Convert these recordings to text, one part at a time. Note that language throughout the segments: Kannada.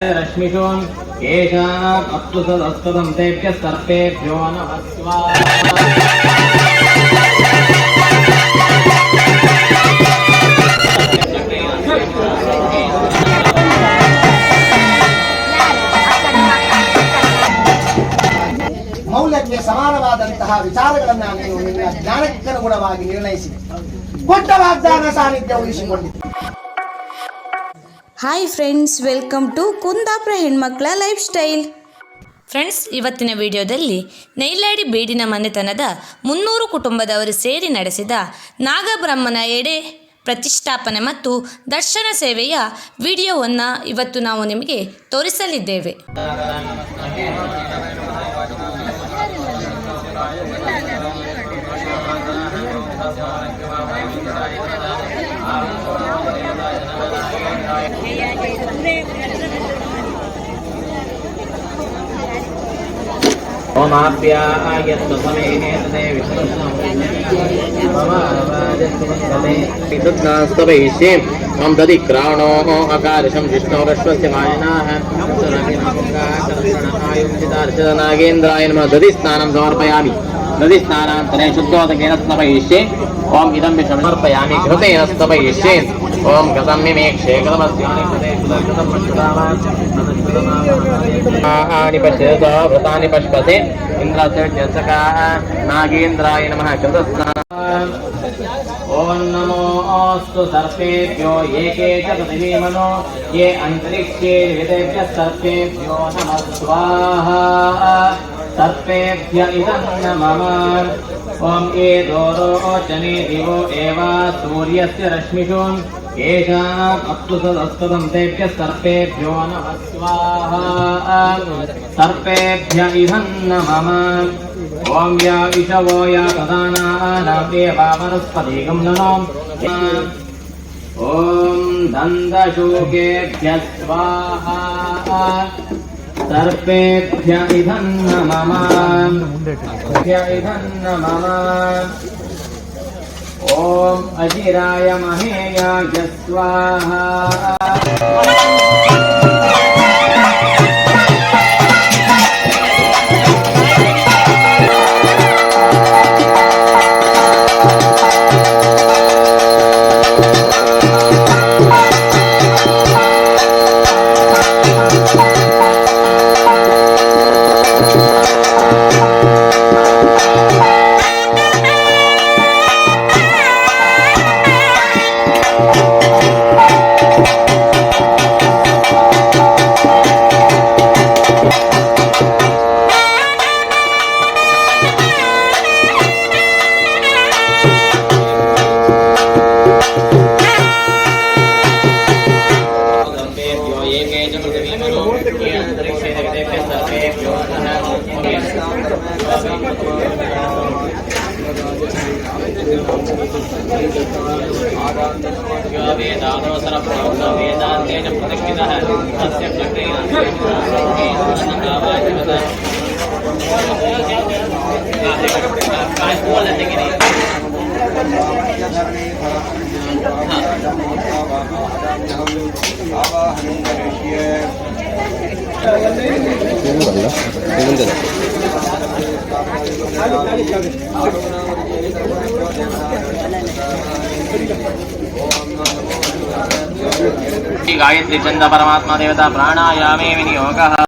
रश्मिषु येषाम् अप्सु सदस्तदं तेभ्यः सर्पेभ्यो नमः स्वाहा ಮೌಲ್ಯಕ್ಕೆ ಸಮಾನವಾದಂತಹ ವಿಚಾರಗಳನ್ನ ನೀವು ನಿನ್ನ ಜ್ಞಾನಕ್ಕನುಗುಣವಾಗಿ ನಿರ್ಣಯಿಸಿದೆ ಕೊಟ್ಟ ವಾಗ್ದಾನ ಸಾನ್ನಿಧ್ಯ ಉಳಿಸಿಕೊಂಡಿದೆ hi friends welcome to Kundapura ಹೆಣ್ಮಕ್ಳ ಲೈಫ್ ಸ್ಟೈಲ್ ಫ್ರೆಂಡ್ಸ್ ಇವತ್ತಿನ ವಿಡಿಯೋದಲ್ಲಿ ನೈಲಾಡಿ ಬೀಡಿನ ಮನೆತನದ ಮುನ್ನೂರು ಕುಟುಂಬದವರು ಸೇರಿ ನಡೆಸಿದ ನಾಗಬ್ರಹ್ಮನ ಎಡೆ ಪ್ರತಿಷ್ಠಾಪನೆ ಮತ್ತು ದರ್ಶನ ಸೇವೆಯ ವಿಡಿಯೋವನ್ನು ಇವತ್ತು ನಾವು ನಿಮಗೆ ತೋರಿಸಲಿದ್ದೇವೆ. ओमाप्यायत्व समेने तदे विष्णुस्तवैष्ये त्वं दधिक्राणो अकारशं विष्णोरश्वस्य मायनाः नागेन्द्राय नमः दधिस्नानं समर्पयामि నది స్నానాంతరే శుద్ధోదకేన స్నపయిష్యే ఓం ఇదం మి సమర్పయామి ఘృతేన స్నపయిష్యే ఓం గతం మిమేక్షే గతమస్యాని పశ్యతో వృతాని పశ్పతే ఇంద్రాచకా నాగేంద్రాయ నమ కృతస్నా ఓం నమో అస్తు సర్పేభ్యో ఏకే చ పృథివీమనో ఏ అంతరిక్షే విదేభ్య సర్పేభ్యో నమ స్వాహ सर्पेभ्यो नमः स्वाहा सर्पेभ्य इदं न मम ॐ ये दोरोचने दिवो एव सूर्यस्य रश्मिषु येषाम् अप्सुसदस्तदं तेभ्यः सर्पेभ्यो नमः स्वाहा सर्पेभ्य इदं न मम ॐ या विषवो या प्रधानानां देवावनस्पतिगं ननो ॐ दन्तशोकेभ्यः स्वाहा सर्पेभ्य इधं नमः इदं नमः ॐ अजिराय महेयाय स्वाहा। गायत्री चंद परमात्मा देवता प्राणायामे विनियोगः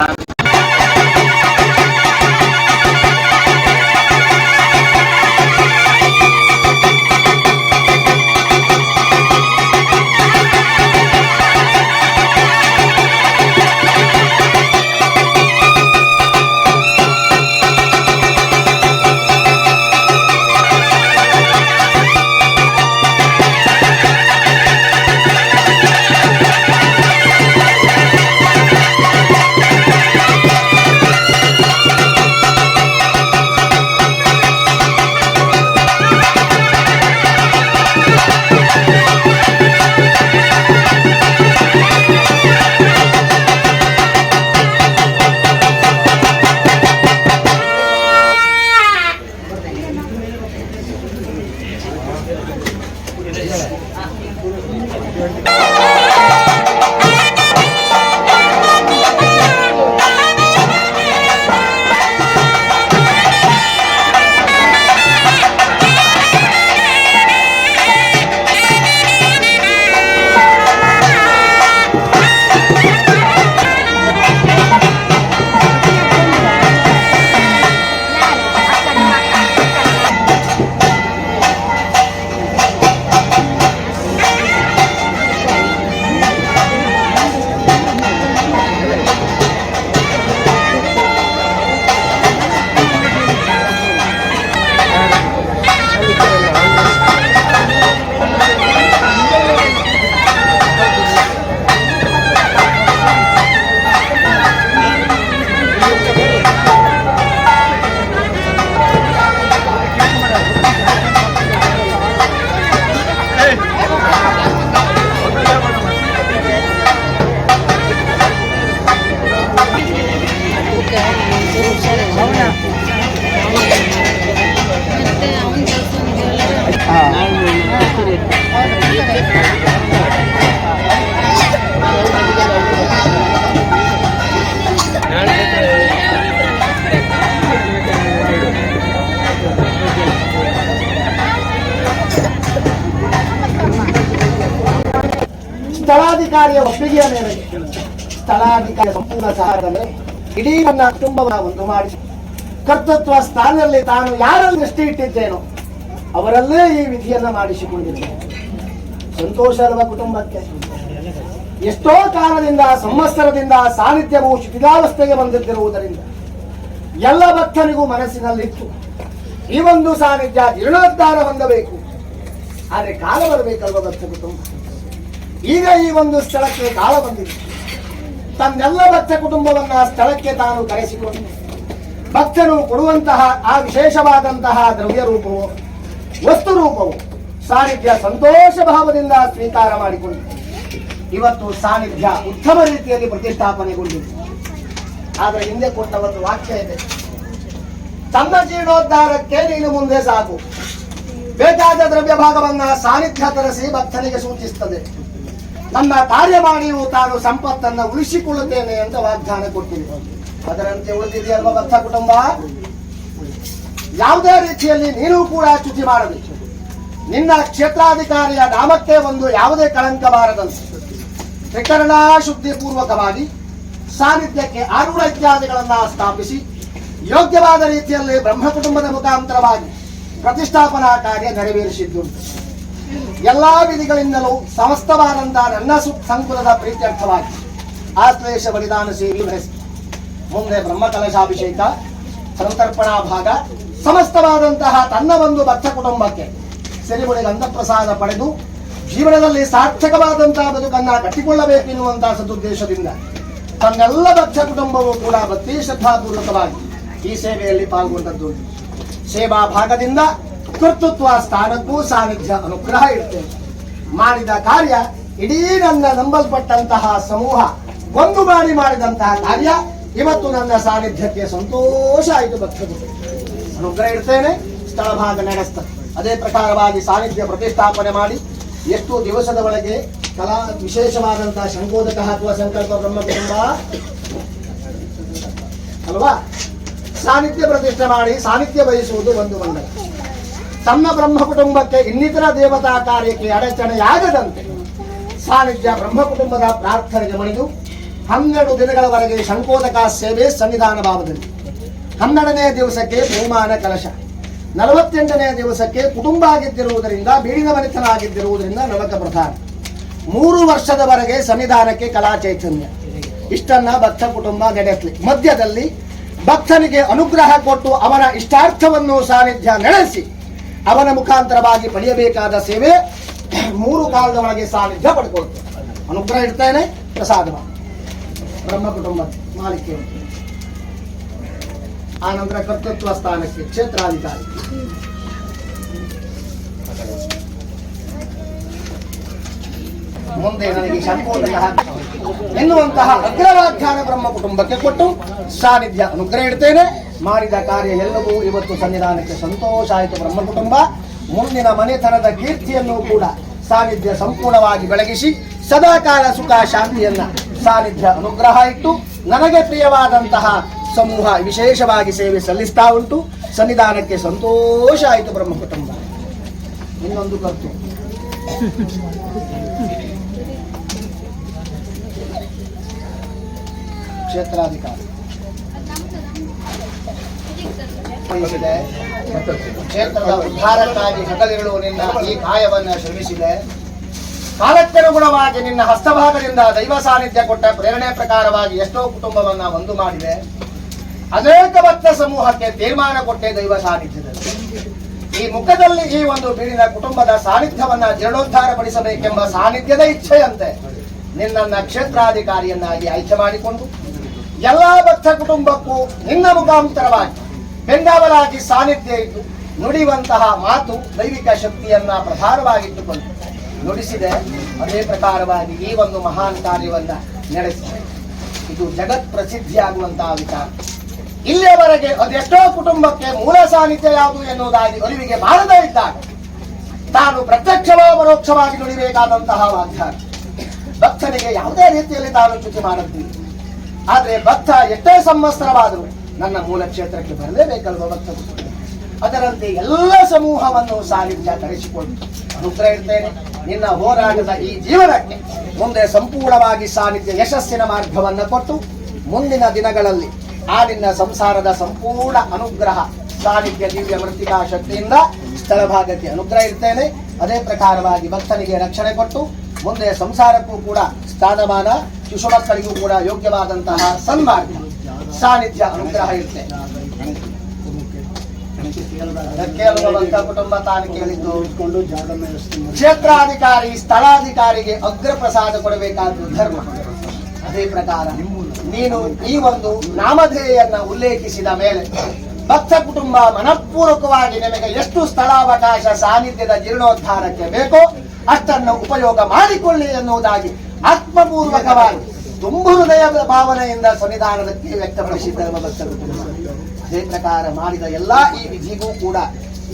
ಜಿಲ್ಲಾಧಿಕಾರಿಯ ಒಪ್ಪಿಗೆಯ ಮೇರೆಗೆ ಸ್ಥಳಾಧಿಕಾರಿ ಸಂಪೂರ್ಣ ಮೇಲೆ ಇಡೀ ನನ್ನ ಕುಟುಂಬವನ್ನು ಒಂದು ಮಾಡಿ ಕರ್ತೃತ್ವ ಸ್ಥಾನದಲ್ಲಿ ತಾನು ಯಾರಲ್ಲಿ ದೃಷ್ಟಿ ಇಟ್ಟಿದ್ದೇನೋ ಅವರಲ್ಲೇ ಈ ವಿಧಿಯನ್ನ ಮಾಡಿಸಿಕೊಂಡಿದ್ದೇನೆ. ಸಂತೋಷ ಇರುವ ಕುಟುಂಬಕ್ಕೆ? ಎಷ್ಟೋ ಕಾಲದಿಂದ, ಸಂವತ್ಸರದಿಂದ ಸಾನ್ನಿಧ್ಯವು ಶಿಥಿಲಾವಸ್ಥೆಗೆ ಬಂದಿದ್ದಿರುವುದರಿಂದ ಎಲ್ಲ ಭಕ್ತನಿಗೂ ಮನಸ್ಸಿನಲ್ಲಿತ್ತು. ಈ ಒಂದು ಸಾನ್ನಿಧ್ಯ ಜೀರ್ಣೋದ್ಧಾರ ಹೊಂದಬೇಕು. ಆದರೆ ಕಾಲ ಬರಬೇಕಲ್ವ ಭಕ್ತ ಕುಟುಂಬ? ಈಗ ಈ ಒಂದು ಸ್ಥಳಕ್ಕೆ ಕಾಲ ಬಂದಿದೆ. ತನ್ನೆಲ್ಲ ಭಕ್ತ ಕುಟುಂಬವನ್ನ ಸ್ಥಳಕ್ಕೆ ತಾನು ಕರೆಸಿಕೊಂಡು ಭಕ್ತನು ಕೊಡುವಂತಹ ಆ ವಿಶೇಷವಾದಂತಹ ದ್ರವ್ಯ ರೂಪವು, ವಸ್ತು ರೂಪವು ಸಾನ್ನಿಧ್ಯ ಸಂತೋಷ ಭಾವದಿಂದ ಸ್ವೀಕಾರ ಮಾಡಿಕೊಂಡಿದೆ ಇವತ್ತು ಸಾನ್ನಿಧ್ಯ ಉತ್ತಮ ರೀತಿಯಲ್ಲಿ ಪ್ರತಿಷ್ಠಾಪನೆಗೊಂಡಿದೆ. ಆದರೆ ಹಿಂದೆ ಕೊಟ್ಟ ಒಂದು ವಾಕ್ಯ ಇದೆ. ತನ್ನ ಜೀರ್ಣೋದ್ಧಾರಕ್ಕೆ ನೀನು ಮುಂದೆ ಸಾಕು ಬೇಕಾದ ದ್ರವ್ಯ ಭಾಗವನ್ನ ಸಾನ್ನಿಧ್ಯ ತರಿಸಿ ಭಕ್ತನಿಗೆ ಸೂಚಿಸ್ತದೆ. ನನ್ನ ಕಾರ್ಯ ತಾನು ಸಂಪತ್ತನ್ನು ಉಳಿಸಿಕೊಳ್ಳುತ್ತೇನೆ ಅಂತ ವಾಗ್ದಾನ ಕೊಟ್ಟಿದೆ. ಅದರಂತೆ ಉಳಿದಿದೆಯಲ್ವ ಭಕ್ತ ಕುಟುಂಬ? ಯಾವುದೇ ರೀತಿಯಲ್ಲಿ ನೀನು ಕೂಡ ಚ್ಯುತಿ ಮಾಡಬೇಕು. ನಿನ್ನ ಕ್ಷೇತ್ರಾಧಿಕಾರಿಯ ನಾಮಕ್ಕೆ ಒಂದು ಯಾವುದೇ ಕಳಂಕ ಬಾರದಂತೆ. ತ್ರಿಕರಣ ಶುದ್ಧಿ ಪೂರ್ವಕವಾಗಿ, ಸಾನ್ನಿಧ್ಯಕ್ಕೆ ಆರೂಢ ಇತ್ಯಾದಿಗಳನ್ನ ಸ್ಥಾಪಿಸಿ, ಯೋಗ್ಯವಾದ ರೀತಿಯಲ್ಲಿ ಬ್ರಹ್ಮ ಕುಟುಂಬದ ಮುಖಾಂತರವಾಗಿ ಪ್ರತಿಷ್ಠಾಪನಾ ಕಾರ್ಯ ನೆರವೇರಿಸಿದ್ದುಂಟು ಎಲ್ಲಾ ವಿಧಿಗಳಿಂದಲೂ ಸಮಸ್ತವಾದಂತಹ ನನ್ನ ಸಂಕುಲದ ಪ್ರೀತ್ಯರ್ಥವಾಗಿ ಆಶ್ಲೇಷ ಬಲಿದಾನ ನಡೆಸಿ ಮುಂದೆ ಬ್ರಹ್ಮ ಕಲಶಾಭಿಷೇಕ ಸಂತರ್ಪಣಾ ಭಾಗ, ಸಮಸ್ತವಾದಂತಹ ತನ್ನ ಒಂದು ಭಕ್ತ ಕುಟುಂಬಕ್ಕೆ ಸಿರಿಮುಡಿ ಗಂಧಪ್ರಸಾದ ಪಡೆದು ಜೀವನದಲ್ಲಿ ಸಾರ್ಥಕವಾದಂತಹ ಬದುಕನ್ನು ಕಟ್ಟಿಕೊಳ್ಳಬೇಕೆನ್ನುವಂತಹ ಸದುದ್ದೇಶದಿಂದ ತನ್ನೆಲ್ಲ ಭಕ್ತ ಕುಟುಂಬವು ಕೂಡ ಭಕ್ತಿ ಶ್ರದ್ಧಾಪೂರ್ವಕವಾಗಿ ಈ ಸೇವೆಯಲ್ಲಿ ಪಾಲ್ಗೊಂಡದ್ದು. ಸೇವಾ ಭಾಗದಿಂದ ಕರ್ತೃತ್ವ ಸ್ಥಾನಕ್ಕೂ ಸಾನ್ನಿಧ್ಯ ಅನುಗ್ರಹ ಇರುತ್ತೆ. ಮಾಡಿದ ಕಾರ್ಯ ಇಡೀ ನನ್ನ ನಂಬಲ್ಪಟ್ಟಂತಹ ಸಮೂಹ ಒಂದು ಬಾರಿ ಮಾಡಿದಂತಹ ಕಾರ್ಯ ಇವತ್ತು ನನ್ನ ಸಾನ್ನಿಧ್ಯಕ್ಕೆ ಸಂತೋಷ ಆಯಿತು ಭಕ್ತರು. ಅನುಗ್ರಹ ಇಡ್ತೇನೆ, ಸ್ಥಳ ಭಾಗ ಅದೇ ಪ್ರಕಾರವಾಗಿ ಸಾನ್ನಿಧ್ಯ ಪ್ರತಿಷ್ಠಾಪನೆ ಮಾಡಿ ಎಷ್ಟು ದಿವಸದ ಒಳಗೆ ಕಲಾ ವಿಶೇಷವಾದಂತಹ ಶಂಕೋದಕ ಅಥವಾ ಸಂಕಲ್ಪ ಬ್ರಹ್ಮ ಕುಟುಂಬ ಅಲ್ವಾ? ಸಾನ್ನಿಧ್ಯ ಪ್ರತಿಷ್ಠೆ ಮಾಡಿ ಸಾನ್ನಿಧ್ಯ ಬಯಸುವುದು ಒಂದು ಮಂಡಲ. ತನ್ನ ಬ್ರಹ್ಮ ಕುಟುಂಬಕ್ಕೆ ಇನ್ನಿತರ ದೇವತಾ ಕಾರ್ಯಕ್ಕೆ ಅಡಚಣೆಯಾಗದಂತೆ ಸಾನಿಧ್ಯ ಬ್ರಹ್ಮ ಕುಟುಂಬದ ಪ್ರಾರ್ಥನೆಗೆ ಮಣಿದು ಹನ್ನೆರಡು ದಿನಗಳವರೆಗೆ ಶಂಕೋದಕ ಸೇವೆ ಸನ್ನಿಧಾನ ಭಾವದಲ್ಲಿ ಹನ್ನೆರಡನೇ ದಿವಸಕ್ಕೆ ಬಹುಮಾನ ಕಲಶ. ನಲವತ್ತೆಂಟನೇ ದಿವಸಕ್ಕೆ ಕುಟುಂಬ ಆಗಿದ್ದಿರುವುದರಿಂದ, ಬೀಡಿನ ಮನಿತನಾಗಿದ್ದಿರುವುದರಿಂದ ನವಕ ಪ್ರಧಾನ. ಮೂರು ವರ್ಷದವರೆಗೆ ಸನ್ನಿಧಾನಕ್ಕೆ ಕಲಾ ಚೈತನ್ಯ. ಇಷ್ಟನ್ನ ಭಕ್ತ ಕುಟುಂಬ ನಡೆಸಲಿ. ಮಧ್ಯದಲ್ಲಿ ಭಕ್ತನಿಗೆ ಅನುಗ್ರಹ ಕೊಟ್ಟು ಅವನ ಇಷ್ಟಾರ್ಥವನ್ನು ಸಾನ್ನಿಧ್ಯ ನಡೆಸಿ ಅವನ ಮುಖಾಂತರವಾಗಿ ಪಡೆಯಬೇಕಾದ ಸೇವೆ ಮೂರು ಕಾಲದ ಒಳಗೆ ಸಾನ್ನಿಧ್ಯ ಪಡ್ಕೊಳ್ತದೆ ಅನುಗ್ರಹ ಇಡ್ತಾನೆ ಪ್ರಸಾದ ಬ್ರಹ್ಮ ಕುಟುಂಬ ಮಾಲಿಕೆ. ಆ ನಂತರ ಕರ್ತೃತ್ವ ಸ್ಥಾನಕ್ಕೆ ಕ್ಷೇತ್ರಾಧಿಕಾರಿ. ಮುಂದೆ ನನಗೆ ಶಂಕೋದಕ ಎನ್ನುವಂತಹ ಅಗ್ರವಾಖ್ಯಾನ ಬ್ರಹ್ಮ ಕುಟುಂಬಕ್ಕೆ ಕೊಟ್ಟು ಸಾನ್ನಿಧ್ಯ ಅನುಗ್ರಹ ಇಡ್ತೇನೆ ಮಾಡಿದ ಕಾರ್ಯ ಎಲ್ಲವೂ ಇವತ್ತು ಸನ್ನಿಧಾನಕ್ಕೆ ಸಂತೋಷ ಆಯಿತು ಬ್ರಹ್ಮ ಕುಟುಂಬ ಮುಂದಿನ ಮನೆತನದ ಕೀರ್ತಿಯನ್ನು ಕೂಡ ಸಾನ್ನಿಧ್ಯ ಸಂಪೂರ್ಣವಾಗಿ ಬೆಳಗಿಸಿ ಸದಾಕಾಲ ಸುಖ ಶಾಂತಿಯನ್ನ ಸಾನ್ನಿಧ್ಯ ಅನುಗ್ರಹ ಇಟ್ಟು ನನಗೆ ಪ್ರಿಯವಾದಂತಹ ಸಮೂಹ ವಿಶೇಷವಾಗಿ ಸೇವೆ ಸಲ್ಲಿಸ್ತಾ ಉಂಟು. ಸನ್ನಿಧಾನಕ್ಕೆ ಸಂತೋಷ ಆಯಿತು ಬ್ರಹ್ಮ ಕುಟುಂಬ ಇನ್ನೊಂದು ಕರ್ತು ಕ್ಷೇತ್ರಾಧಿಕಾರಿ. ವಹಿಸಿದೆ ಕ್ಷೇತ್ರದ ಉದ್ಧಾರಕ್ಕಾಗಿ ಹಗಲಿರುಳು ನಿನ್ನ ಈ ಕಾಯವನ್ನು ಶ್ರಮಿಸಿದೆ. ಕಾಲಕ್ಕನುಗುಣವಾಗಿ ನಿನ್ನ ಹಸ್ತಭಾಗದಿಂದ ದೈವ ಸಾನ್ನಿಧ್ಯ ಕೊಟ್ಟ ಪ್ರೇರಣೆ ಪ್ರಕಾರವಾಗಿ ಎಷ್ಟೋ ಕುಟುಂಬವನ್ನ ಒಂದು ಮಾಡಿದೆ. ಅನೇಕ ಭಕ್ತ ಸಮೂಹಕ್ಕೆ ತೀರ್ಮಾನ ಕೊಟ್ಟೆ ದೈವ ಸಾನ್ನಿಧ್ಯದಲ್ಲಿ. ಈ ಮುಖದಲ್ಲಿ ಈ ಒಂದು ಬೀಡಿನ ಕುಟುಂಬದ ಸಾನ್ನಿಧ್ಯವನ್ನ ಜೀರ್ಣೋದ್ಧಾರ ಪಡಿಸಬೇಕೆಂಬ ಸಾನ್ನಿಧ್ಯದ ಇಚ್ಛೆಯಂತೆ ನಿನ್ನ ಕ್ಷೇತ್ರಾಧಿಕಾರಿಯನ್ನಾಗಿ ಆಯ್ಕೆ ಮಾಡಿಕೊಂಡು, ಎಲ್ಲಾ ಭಕ್ತ ಕುಟುಂಬಕ್ಕೂ ನಿನ್ನ ಮುಖಾಂತರವಾಗಿ ಬೆಂಗಾವಲಾಗಿ ಸಾನ್ನಿಧ್ಯ ಇದ್ದು ನುಡಿಯುವಂತಹ ಮಾತು ದೈವಿಕ ಶಕ್ತಿಯನ್ನ ಪ್ರಧಾನವಾಗಿಟ್ಟುಕೊಂಡು ನುಡಿಸಿದೆ. ಅದೇ ಪ್ರಕಾರವಾಗಿ ಈ ಒಂದು ಮಹಾನ್ ಕಾರ್ಯವನ್ನ ನಡೆಸಿದೆ. ಇದು ಜಗತ್ ಪ್ರಸಿದ್ಧಿಯಾಗುವಂತಹ ವಿಚಾರ. ಇಲ್ಲಿಯವರೆಗೆ ಅದೆಷ್ಟೋ ಕುಟುಂಬಕ್ಕೆ ಮೂಲ ಸಾನ್ನಿಧ್ಯ ಯಾವುದು ಎನ್ನುವುದಾಗಿ ಅರಿವಿಗೆ ಬಾರದೇ ಇದ್ದಾಗ ತಾನು ಪ್ರತ್ಯಕ್ಷವೋ ಪರೋಕ್ಷವಾಗಿ ನುಡಿಬೇಕಾದಂತಹ ವಾಗ್ದಾನ. ಭಕ್ತನಿಗೆ ಯಾವುದೇ ರೀತಿಯಲ್ಲಿ ತಾನು ಚ್ಯುತಿ ಮಾಡುತ್ತೀನಿ ಆದರೆ ಭಕ್ತ ಎಷ್ಟೇ ಸಂವತ್ಸರವಾದರೂ ನನ್ನ ಮೂಲ ಕ್ಷೇತ್ರಕ್ಕೆ ಬರಲೇಬೇಕಲ್ವ ಭಕ್ತರು. ಅದರಂತೆ ಎಲ್ಲ ಸಮೂಹವನ್ನು ಸಾನ್ನಿಧ್ಯ ಕರೆಸಿಕೊಂಡು ಅನುಗ್ರಹ ಇರ್ತೇನೆ ನಿನ್ನ ಹೋರಾಟದ ಈ ಜೀವನಕ್ಕೆ ಮುಂದೆ ಸಂಪೂರ್ಣವಾಗಿ ಸಾನಿಧ್ಯ ಯಶಸ್ಸಿನ ಮಾರ್ಗವನ್ನು ಕೊಟ್ಟು ಮುಂದಿನ ದಿನಗಳಲ್ಲಿ ಆ ನಿನ್ನ ಸಂಸಾರದ ಸಂಪೂರ್ಣ ಅನುಗ್ರಹ, ಸಾನ್ನಿಧ್ಯ, ದಿವ್ಯ ವೃತ್ತಿಕಾ ಶಕ್ತಿಯಿಂದ ಸ್ಥಳ ಭಾಗಕ್ಕೆ ಅನುಗ್ರಹ ಇರ್ತೇನೆ ಅದೇ ಪ್ರಕಾರವಾಗಿ ಭಕ್ತನಿಗೆ ರಕ್ಷಣೆ ಕೊಟ್ಟು ಮುಂದೆ ಸಂಸಾರಕ್ಕೂ ಕೂಡ ಸ್ಥಾನಮಾನ, ಶಿಶು ಕೂಡ ಯೋಗ್ಯವಾದಂತಹ ಸನ್ಮಾರ್ಗ. ಸಾನ್ನಿಧ್ಯ ಅನುಗ್ರಹ ಇರುತ್ತೆ. ಕೇಳುವಂತ ಕುಟುಂಬ ತಾನು ಕೇಳಿದ್ದು ಕ್ಷೇತ್ರಾಧಿಕಾರಿ, ಸ್ಥಳಾಧಿಕಾರಿಗೆ ಅಗ್ರ ಪ್ರಸಾದ ಕೊಡಬೇಕಾದ ಧರ್ಮ. ಅದೇ ಪ್ರಕಾರ ನೀನು ಈ ಒಂದು ನಾಮಧೇಯನ್ನ ಉಲ್ಲೇಖಿಸಿದ ಮೇಲೆ ಭಕ್ತ ಕುಟುಂಬ ಮನಪೂರ್ವಕವಾಗಿ ನಿಮಗೆ ಎಷ್ಟು ಸ್ಥಳಾವಕಾಶ ಸಾನ್ನಿಧ್ಯದ ಜೀರ್ಣೋದ್ಧಾರಕ್ಕೆ ಬೇಕೋ ಅಷ್ಟನ್ನು ಉಪಯೋಗ ಮಾಡಿಕೊಳ್ಳಿ ಎನ್ನುವುದಾಗಿ ಆತ್ಮಪೂರ್ವಕವಾಗಿ ತುಂಬು ಹೃದಯದ ಭಾವನೆಯಿಂದ ಸಂವಿಧಾನದಕ್ಕೆ ವ್ಯಕ್ತಪಡಿಸಿ ಭಕ್ತ ಕುಟುಂಬ ಅದೇ ಪ್ರಕಾರ ಮಾಡಿದ ಎಲ್ಲಾ ಈ ವಿಧಿಗೂ ಕೂಡ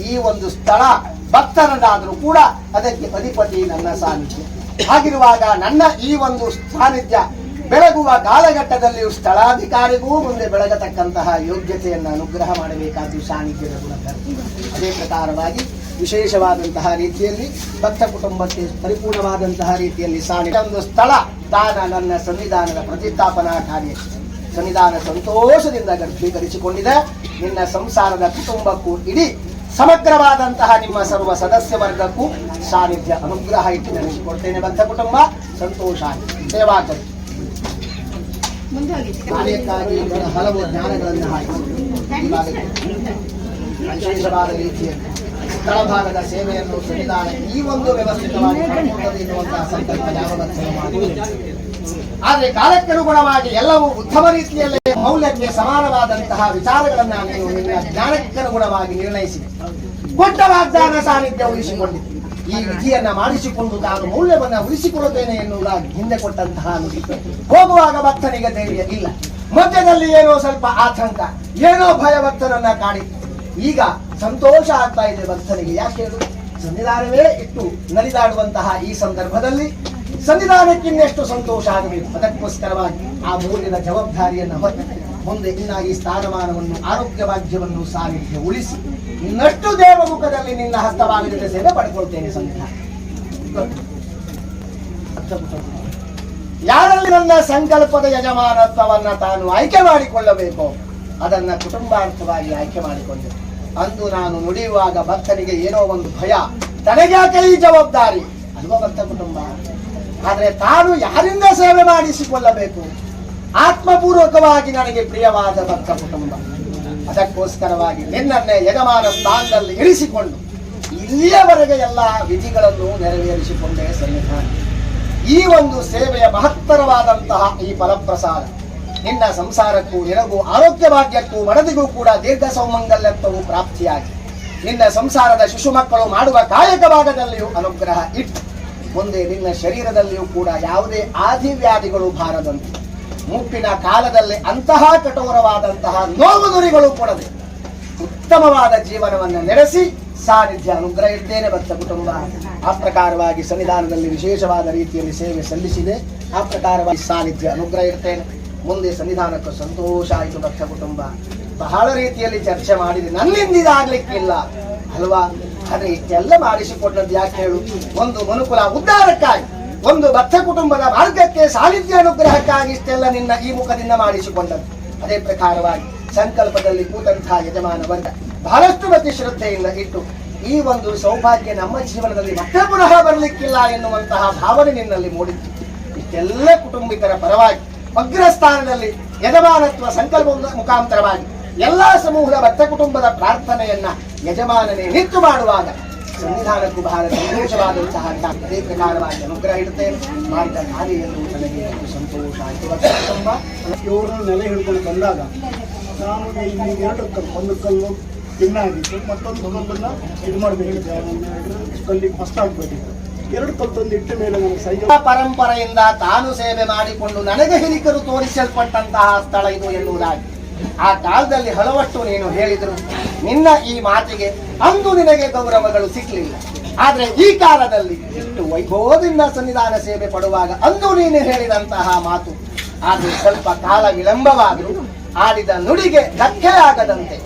ಈ ಒಂದು ಸ್ಥಳ ಭಕ್ತರನ್ನಾದರೂ ಕೂಡ ಅದಕ್ಕೆ ಅಧಿಪತಿ ನನ್ನ ಸಾನ್ನಿಧ್ಯ. ಹಾಗಿರುವಾಗ ನನ್ನ ಈ ಒಂದು ಸಾನ್ನಿಧ್ಯ ಬೆಳಗುವ ಕಾಲಘಟ್ಟದಲ್ಲಿಯೂ ಸ್ಥಳಾಧಿಕಾರಿಗೂ ಮುಂದೆ ಬೆಳಗತಕ್ಕಂತಹ ಯೋಗ್ಯತೆಯನ್ನು ಅನುಗ್ರಹ ಮಾಡಬೇಕಾದ್ದು ಸಾನ್ನಿಧ್ಯದ ಮೂಲಕ. ಅದೇ ಪ್ರಕಾರವಾಗಿ ವಿಶೇಷವಾದಂತಹ ರೀತಿಯಲ್ಲಿ ಭಕ್ತ ಕುಟುಂಬಕ್ಕೆ ಪರಿಪೂರ್ಣವಾದಂತಹ ರೀತಿಯಲ್ಲಿ ಸಾಣಿ. ಒಂದು ಸ್ಥಳ. ದಾನ ನನ್ನ ಸಂವಿಧಾನದ ಪ್ರತಿಷ್ಠಾಪನಾ ಕಾರ್ಯ ಸಂವಿಧಾನ ಸಂತೋಷದಿಂದ ಗರ್ಭೀಕರಿಸಿಕೊಂಡಿದೆ ನಿನ್ನ ಸಂಸಾರದ ಕುಟುಂಬಕ್ಕೂ ಇಡೀ ಸಮಗ್ರವಾದಂತಹ ನಿಮ್ಮ ಸರ್ವ ಸದಸ್ಯ ವರ್ಗಕ್ಕೂ ಸಾನ್ನಿಧ್ಯ ಅನುಗ್ರಹ ಇಟ್ಟು ನೆನೆಸಿಕೊಡ್ತೇನೆ ಬದ್ಧ ಕುಟುಂಬ. ಸಂತೋಷ. ಸೇವಾಕರು ಕಾರ್ಯಕ್ಕಾಗಿ ಹಲವು ಜ್ಞಾನಗಳನ್ನು ಹಾಕಿ ವಿಶೇಷವಾದ ರೀತಿಯಲ್ಲಿ. ಸ್ಥಳಭಾಗದ ಸೇವೆಯನ್ನು ಸಂವಿಧಾನ ಈ ಒಂದು ವ್ಯವಸ್ಥಿತವಾಗಿ ಇರುವಂತಹ ಸಂಕಲ್ಪ ಯಾವಾಗ ಆದರೆ ಕಾಲಕ್ಕನುಗುಣವಾಗಿ ಎಲ್ಲವೂ ಉತ್ತಮ ರೀತಿಯಲ್ಲೇ ಮೌಲ್ಯಕ್ಕೆ ಸಮಾನವಾದಂತಹ ವಿಚಾರಗಳನ್ನ ನೀವು ನಿಮ್ಮ ಜ್ಞಾನಕ್ಕನುಗುಣವಾಗಿ ನಿರ್ಣಯಿಸಿದೆ ಕೊಟ್ಟ ವಾಗ್ದಾನ ಸಾನ್ನಿಧ್ಯ ಈ ವಿಧಿಯನ್ನ ಮಾಡಿಸಿಕೊಂಡು ತಾನು ಮೌಲ್ಯವನ್ನ ಉಳಿಸಿಕೊಳ್ಳುತ್ತೇನೆ ಎನ್ನುವುದಾಗಿ ಹಿಂದೆ ಕೊಟ್ಟಂತಹ ನುಡಿ. ಹೋಗುವಾಗ ಭಕ್ತನಿಗೆ ಧೈರ್ಯ ಇಲ್ಲ. ಮಧ್ಯದಲ್ಲಿ ಏನೋ ಸ್ವಲ್ಪ ಆತಂಕ, ಏನೋ ಭಯ ಭಕ್ತನನ್ನ ಕಾಡಿತ್ತು ಈಗ ಸಂತೋಷ ಆಗ್ತಾ ಇದೆ ಭಕ್ತನಿಗೆ ಯಾಕೆ ಹೇಳು? ಸನ್ನಿಧಾನವೇ ಇಟ್ಟು ನಲಿದಾಡುವಂತಹ ಈ ಸಂದರ್ಭದಲ್ಲಿ ಸನ್ನಿಧಾನಕ್ಕಿನ್ನೆಷ್ಟು ಸಂತೋಷ ಆಗಬೇಕು? ಅದಕ್ಕೋಸ್ಕರವಾಗಿ ಆ ಮೂಲಿನ ಜವಾಬ್ದಾರಿಯನ್ನು ಹೊತ್ತು ಮುಂದೆ ಇನ್ನ ಈ ಸ್ಥಾನಮಾನವನ್ನು ಆರೋಗ್ಯ ಭಾಗ್ಯವನ್ನು ಸಾನ್ನಿಧ್ಯ ಉಳಿಸಿ ಇನ್ನಷ್ಟು ದೇವಮುಖದಲ್ಲಿ ನಿನ್ನ ಹಸ್ತವಾಗಿದ್ದ ಸೇವೆ ಪಡ್ಕೊಳ್ತೇನೆ ಸಂವಿಧಾನ ಯಾರಲ್ಲಿ ನನ್ನ ಸಂಕಲ್ಪದ ಯಜಮಾನತ್ವವನ್ನು ತಾನು ಆಯ್ಕೆ ಮಾಡಿಕೊಳ್ಳಬೇಕು, ಅದನ್ನ ಕುಟುಂಬಾರ್ಥವಾಗಿ ಆಯ್ಕೆ ಮಾಡಿಕೊಂಡೆ ಅಂದು ನಾನು ನುಡಿಯುವಾಗ ಭಕ್ತನಿಗೆ ಏನೋ ಒಂದು ಭಯ. ತನಗ್ಯಾಕೆ ಈ ಜವಾಬ್ದಾರಿ. ಅಲ್ವಾ ಭಕ್ತ ಕುಟುಂಬ? ಆದರೆ ತಾನು ಯಾರಿಂದ ಸೇವೆ ಮಾಡಿಸಿಕೊಳ್ಳಬೇಕು? ಆತ್ಮಪೂರ್ವಕವಾಗಿ ನನಗೆ ಪ್ರಿಯವಾದ ಭಕ್ತ ಕುಟುಂಬ. ಅದಕ್ಕೋಸ್ಕರವಾಗಿ ನಿನ್ನನ್ನೇ ಯಜಮಾನ ಸ್ಥಾನದಲ್ಲಿ ಇಳಿಸಿಕೊಂಡು ಇಲ್ಲಿಯವರೆಗೆ ಎಲ್ಲ ವಿಧಿಗಳನ್ನು ನೆರವೇರಿಸಿಕೊಂಡೇ ಸಂವಿಧಾನ ಈ ಒಂದು ಸೇವೆಯ ಮಹತ್ತರವಾದಂತಹ ಈ ಫಲಪ್ರಸಾದ. ನಿನ್ನ ಸಂಸಾರಕ್ಕೂ, ನಿನಗೂ ಆರೋಗ್ಯ ಭಾಗ್ಯಕ್ಕೂ ಮಡದಿಗೂ ಕೂಡ ದೀರ್ಘ ಸೌಮಂಗಲ್ಯತ್ವವು ಪ್ರಾಪ್ತಿಯಾಗಿ. ನಿನ್ನ ಸಂಸಾರದ ಶಿಶು ಮಕ್ಕಳು ಮಾಡುವ ಕಾಯಕ ಭಾಗದಲ್ಲಿಯೂ ಅನುಗ್ರಹ ಇಟ್ಟು, ಮುಂದೆ ನಿನ್ನ ಶರೀರದಲ್ಲಿಯೂ ಕೂಡ ಯಾವುದೇ ಆದಿವ್ಯಾಧಿಗಳು ಬಾರದಂತೆ. ಮುಪ್ಪಿನ ಕಾಲದಲ್ಲಿ ಅಂತಹ ಕಠೋರವಾದಂತಹ ನೋವು ನುರಿಗಳು ಕೊಡದೆ, ಉತ್ತಮವಾದ ಜೀವನವನ್ನು ನಡೆಸಿ ಸಾನ್ನಿಧ್ಯ ಅನುಗ್ರಹ ಇದ್ದೇನೆ ಭಕ್ತ ಕುಟುಂಬ. ಆ ಪ್ರಕಾರವಾಗಿ ಸನ್ನಿಧಾನದಲ್ಲಿ ವಿಶೇಷವಾದ ರೀತಿಯಲ್ಲಿ ಸೇವೆ ಸಲ್ಲಿಸಿದೆ. ಆ ಪ್ರಕಾರವಾಗಿ ಸಾನ್ನಿಧ್ಯ ಅನುಗ್ರಹ ಇರ್ತೇನೆ ಮುಂದೆ ಸನ್ನಿಧಾನಕ್ಕೂ ಸಂತೋಷ ಆಯಿತು ಭಕ್ತ ಕುಟುಂಬ. ಬಹಳ ರೀತಿಯಲ್ಲಿ ಚರ್ಚೆ ಮಾಡಿದೆ. ನನ್ನಿಂದ ಇದಾಗ್ಲಿಕ್ಕಿಲ್ಲ ಅಲ್ವಾ? ಆದ್ರೆ ಇಷ್ಟೆಲ್ಲ ಮಾಡಿಸಿಕೊಟ್ಟದ್ದು ಯಾಕೆ ಹೇಳು? ಒಂದು ಮನುಕುಲ ಉದ್ಧಾರಕ್ಕಾಗಿ, ಒಂದು ಭಕ್ತ ಕುಟುಂಬದ ಮಾರ್ಗಕ್ಕೆ ಸಾನ್ನಿಧ್ಯ ಅನುಗ್ರಹಕ್ಕಾಗಿ ಇಷ್ಟೆಲ್ಲ ನಿನ್ನ ಈ ಮುಖದಿಂದ ಮಾಡಿಸಿಕೊಂಡದ್ದು. ಅದೇ ಪ್ರಕಾರವಾಗಿ ಸಂಕಲ್ಪದಲ್ಲಿ ಕೂತಂತಹ ಯಜಮಾನ ವರ್ಗ ಬಹಳಷ್ಟು ಭಕ್ತಿ ಶ್ರದ್ಧೆಯಿಂದ ಇಟ್ಟು, ಈ ಒಂದು ಸೌಭಾಗ್ಯ ನಮ್ಮ ಜೀವನದಲ್ಲಿ ಮತ್ತೆ ಪುನಃ ಬರಲಿಕ್ಕಿಲ್ಲ ಎನ್ನುವಂತಹ ಭಾವನೆ ನಿನ್ನಲ್ಲಿ ಮೂಡಿತ್ತು. ಇಷ್ಟೆಲ್ಲ ಕುಟುಂಬಿಕರ ಪರವಾಗಿ ಅಗ್ರಸ್ಥಾನದಲ್ಲಿ ಯಜಮಾನತ್ವ ಸಂಕಲ್ಪ ಮುಖಾಂತರವಾಗಿ ಎಲ್ಲಾ ಸಮೂಹದ ಭಕ್ತ ಕುಟುಂಬದ ಪ್ರಾರ್ಥನೆಯನ್ನ ಯಜಮಾನನೇ ನಿಂತು ಮಾಡುವಾಗ ಸಂವಿಧಾನಕ್ಕೂ ಬಹಳ ಸಂತೋಷವಾದಂತಹ ಅದೇ ಪ್ರಕಾರವಾಗಿ ಅನುಗ್ರಹ ಇಡುತ್ತೇನೆ. ಮಾಡಿದ ಕಾರ್ಯವನ್ನು ನನಗೆ ಸಂತೋಷ ಆಯಿತು. ನೆಲೆ ಹಿಡ್ಕೊಂಡು ಬಂದಾಗ ನಾನು ಎರಡು ಕಲ್ಲು, ಒಂದು ಕಲ್ಲು ಭಿನ್ನಾಗಿತ್ತು ಮತ್ತೊಂದು ಕಲ್ಲನ್ನ ಇದು ಮಾಡಬೇಕಿತ್ತು ಕಲ್ಲಿಗೆ ಫಸ್ಟ್ ಆಗಬೇಕಿತ್ತು ಎರಡು ಕಲ್ಲು ತಂದು ಇಟ್ಟ ಮೇಲೆ ಸಹ್ಯ ಪರಂಪರೆಯಿಂದ ತಾನು ಸೇವೆ ಮಾಡಿಕೊಂಡು ನನಗೆ ಹಿರಿಕರು ತೋರಿಸಲ್ಪಟ್ಟಂತಹ ಸ್ಥಳ ಇದು ಎನ್ನುವುದಾಗಿ. ಆ ಕಾಲದಲ್ಲಿ ಹಲವಷ್ಟು ನೀನು ಹೇಳಿದರು. ನಿನ್ನ ಈ ಮಾತಿಗೆ ಅಂದು ನಿನಗೆ ಗೌರವಗಳು ಸಿಕ್ಕಲಿಲ್ಲ ಆದ್ರೆ ಈ ಕಾಲದಲ್ಲಿ ಇಷ್ಟು ವೈಭವದಿಂದ ಸನ್ನಿಧಾನ ಸೇವೆ ಪಡುವಾಗ ಅಂದು ನೀನು ಹೇಳಿದಂತಹ ಮಾತು. ಆದ್ರೆ ಸ್ವಲ್ಪ ಕಾಲ ವಿಳಂಬವಾದರೂ ಆಡಿದ ನುಡಿಗೆ ಧಕ್ಕೆ ಆಗದಂತೆ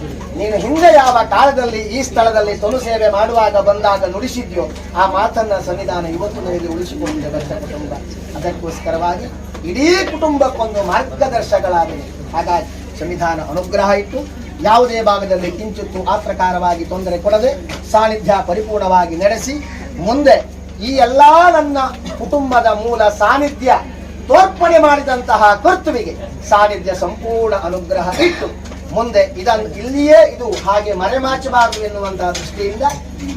ನೀನು ಹಿಂದೆ ಯಾವ ಕಾಲದಲ್ಲಿ ಈ ಸ್ಥಳದಲ್ಲಿ ತೊಲು ಸೇವೆ ಮಾಡುವಾಗ ಬಂದಾಗ ನುಡಿಸಿದ್ಯೋ ಆ ಮಾತನ್ನ ಸಂವಿಧಾನ ಇವತ್ತು ನನಗೆ ಉಳಿಸಿಕೊಂಡಿದೆ ಭಕ್ತ ಕುಟುಂಬ. ಅದಕ್ಕೋಸ್ಕರವಾಗಿ ಇಡೀ ಕುಟುಂಬಕ್ಕೊಂದು ಮಾರ್ಗದರ್ಶಕಗಳಾಗಲಿ ಹಾಗಾಗಿ ಸಂವಿಧಾನ ಅನುಗ್ರಹ ಇಟ್ಟು ಯಾವುದೇ ಭಾಗದಲ್ಲಿ ಕಿಂಚಿತ್ತು ಆ ಪ್ರಕಾರವಾಗಿ ತೊಂದರೆ ಕೊಡದೆ ಸಾನ್ನಿಧ್ಯ ಪರಿಪೂರ್ಣವಾಗಿ ನಡೆಸಿ ಮುಂದೆ ಈ ಎಲ್ಲ ನನ್ನ ಕುಟುಂಬದ ಮೂಲ ಸಾನ್ನಿಧ್ಯ ತೋರ್ಪಣೆ ಮಾಡಿದಂತಹ ಕರ್ತುವಿಗೆ ಸಾನ್ನಿಧ್ಯ ಸಂಪೂರ್ಣ ಅನುಗ್ರಹ ಇಟ್ಟು ಮುಂದೆ ಇದನ್ನು ಇಲ್ಲಿಯೇ ಇದು ಹಾಗೆ ಮರೆಮಾಚಬಾರದು ಎನ್ನುವಂತಹ ದೃಷ್ಟಿಯಿಂದ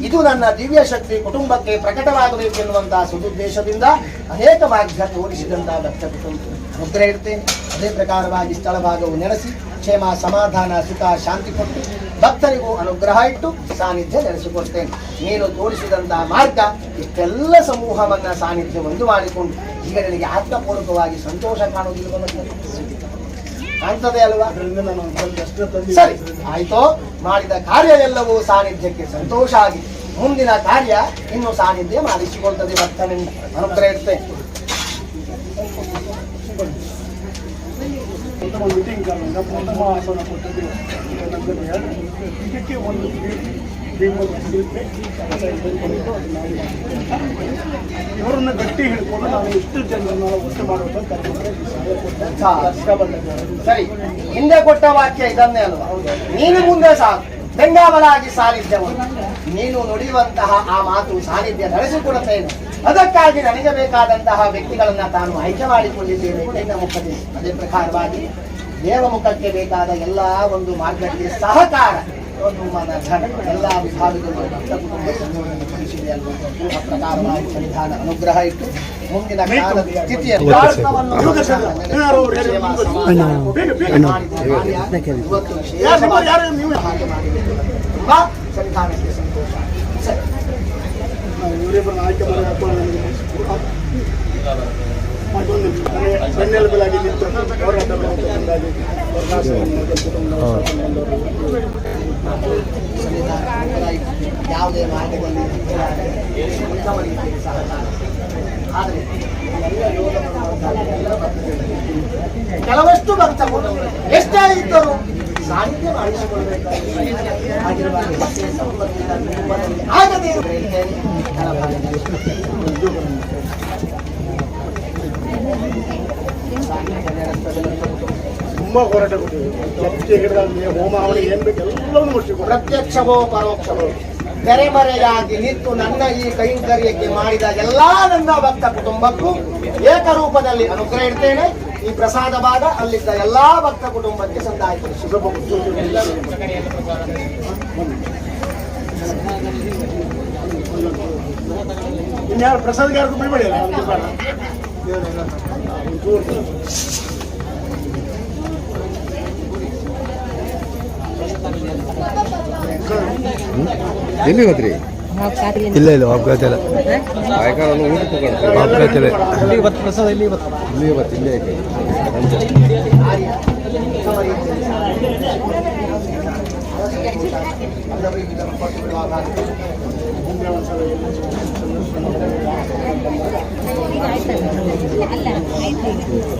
ಇದು ನನ್ನ ದಿವ್ಯ ಶಕ್ತಿ ಕುಟುಂಬಕ್ಕೆ ಪ್ರಕಟವಾಗಬೇಕು ಎನ್ನುವಂತಹ ಸದುದ್ದೇಶದಿಂದ ಅನೇಕ ಮಾರ್ಗ ತೋರಿಸಿದಂತಹ ಭಕ್ತ ಕುಟುಂಬ ಮುದ್ರೆ ಇಡ್ತೇನೆ. ಅದೇ ಪ್ರಕಾರವಾಗಿ ಸ್ಥಳ ಭಾಗವು ನೆಲೆಸಿ ಕ್ಷೇಮ, ಸಮಾಧಾನ, ಸುಖ, ಶಾಂತಿ ಕೊಟ್ಟು ಭಕ್ತರಿಗೂ ಅನುಗ್ರಹ ಇಟ್ಟು ಸಾನ್ನಿಧ್ಯ ನೆಲೆಸಿಕೊಡ್ತೇನೆ ನೀನು ತೋರಿಸಿದಂತಹ ಮಾರ್ಗ, ಇಷ್ಟೆಲ್ಲ ಸಮೂಹವನ್ನ ಸಾನ್ನಿಧ್ಯ ಒಂದು ಮಾಡಿಕೊಂಡು ಈಗ ನನಗೆ ಆತ್ಮಪೂರ್ವಕವಾಗಿ ಸಂತೋಷ ಕಾಣುವುದಿಲ್ಲ? ಕಾಣ್ತದೆ ಅಲ್ವಾ? ಅದರಿಂದ ನಾನು ತಂದು ಸರಿ ಆಯ್ತೋ? ಮಾಡಿದ ಕಾರ್ಯ ಎಲ್ಲವೂ ಸಾನ್ನಿಧ್ಯಕ್ಕೆ ಸಂತೋಷ ಆಗಿದೆ ಮುಂದಿನ ಕಾರ್ಯ ಇನ್ನು ಸಾನ್ನಿಧ್ಯ ಮಾಡಿಸಿಕೊಳ್ತದೆ ಬರ್ತಾನೆ ಅನುಗ್ರಹ ಇರ್ತೇನೆ ಒಂದು ಮೀಟಿಂಗ್ ಪ್ರಥಮ ಆಸನ ಕೊಟ್ಟಿದ್ದು ಇದಕ್ಕೆ ಒಂದು ಇವರನ್ನ ಗಟ್ಟಿ ಹಿಡ್ಕೊಂಡು ನಾವು ಎಷ್ಟು ಜನರನ್ನ ಒಟ್ಟು ಬಂದಿದ್ದಾರೆ ಸರಿ, ಹಿಂದೆ ಕೊಟ್ಟ ವಾಕ್ಯ ಇದನ್ನೇ ಅಲ್ವಾ? ನೀನು ಮುಂದೆ ಸಾಕು ಬೆಂಗಾವಲಾಗಿ ಸಾನ್ನಿಧ್ಯವನ್ನು ನೀನು ನುಡಿಯುವಂತಹ ಆ ಮಾತು ಸಾನ್ನಿಧ್ಯ ನಡೆಸಿಕೊಡುತ್ತೇನೆ ಅದಕ್ಕಾಗಿ ನನಗೆ ಬೇಕಾದಂತಹ ವ್ಯಕ್ತಿಗಳನ್ನ ತಾನು ಆಯ್ಕೆ ಮಾಡಿಕೊಂಡಿದ್ದೇನೆ ಕೈನ ಮುಖದಲ್ಲಿ. ಅದೇ ಪ್ರಕಾರವಾಗಿ ದೇವಮುಖಕ್ಕೆ ಬೇಕಾದ ಎಲ್ಲ ಒಂದು ಮಾರ್ಗಕ್ಕೆ ಸಹಕಾರ. ಎಲ್ಲ ವಿಭಾಗದಲ್ಲೂ ಭಕ್ತ ಕುಟುಂಬ ಸಂಘವನ್ನು ತಿಳಿಸಿದೆ ಅಲ್ವಾ? ಆ ಪ್ರಕಾರವಾಗಿ ಸಂವಿಧಾನ ಅನುಗ್ರಹ ಇಟ್ಟು ಮುಂದಿನ ಕಾಲದ ಸ್ಥಿತಿಯನ್ನು ಭಾರತವನ್ನು ಕ್ಷೇಮ ಸಮಾಧಾನ ಮಾಡಿದ ಕಾರ್ಯ ಇವತ್ತು ಯಾರು ನಿಮ್ಮ- ಯಾರು ನೀವು? ಹಾಗೆ ಮಾಡಿದೆ. ತುಂಬಾ ಸಂವಿಧಾನಕ್ಕೆ ಸಂತೋಷ ಸರಿ ಮತ್ತೊಂದು ಬೆನ್ನೆಲುಬಲಾಗಿ ನಿಂತು ಹೋರಾಟ ಯಾವುದೇ ಮಾರ್ಗದಲ್ಲಿ ಆದರೆ ಕೆಲವಷ್ಟು ಭಕ್ತ ಕುಟುಂಬ ಎಷ್ಟೇ ಇದ್ದರು ಸಾಹಿತ್ಯ ಆಗದೇ ಇರುವ ಹೇಳ್ತೇನೆ ಕೆಳಭಾಗದಲ್ಲಿ ಸಾಹಿತ್ಯ ನಡೆಸ್ತದೆ ತುಂಬಾ ಹೋರಾಟ ಕೊಟ್ಟಿದ್ದೀವಿ ಹಿಡಿದಾದ್ಮೇಲೆ ಹೋಮ ಅವಳಿ ಏನ್ ಬೇಕು ಎಲ್ಲರೂ ಮುಗಿಸಿಕೊಡ್ತಾರೆ ಪ್ರತ್ಯಕ್ಷವೋ ಪರೋಕ್ಷವೋ ತೆರೆಮರೆಯಾಗಿ ನಿಂತು ನನ್ನ ಈ ಕೈಂಕರ್ಯಕ್ಕೆ ಮಾಡಿದ ಎಲ್ಲಾ ನನ್ನ ಭಕ್ತ ಕುಟುಂಬಕ್ಕೂ ಏಕರೂಪದಲ್ಲಿ ಅನುಗ್ರಹ ಇಡ್ತೇನೆ. ಈ ಪ್ರಸಾದ ಭಾಗ ಅಲ್ಲಿದ್ದ ಎಲ್ಲಾ ಭಕ್ತ ಕುಟುಂಬಕ್ಕೆ ಸಂದಾಯಿತು. ಇನ್ಯಾರು ಪ್ರಸಾದ್ ಯಾರಿಗೂ ಬಿಡಬೇಡಿ ಎಲ್ಲಿ ಹೋದ್ರಿ? ಇಲ್ಲ ಇಲ್ಲ ಅಪಘಾತ ಇಲ್ಲ ಸಾಯಂಕಾಲ ಅಪಘಾತ ಇಲ್ಲ ಇಲ್ಲಿ ಇವತ್ತು ಪ್ರಸಾದ ಇಲ್ಲಿ ಇವತ್ತು. ಇಲ್ಲಿ ಇವತ್ತು ಇಲ್ಲೇ ಐತೆ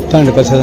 ತಗೊಂಡು ಪ್ರಸಾದ?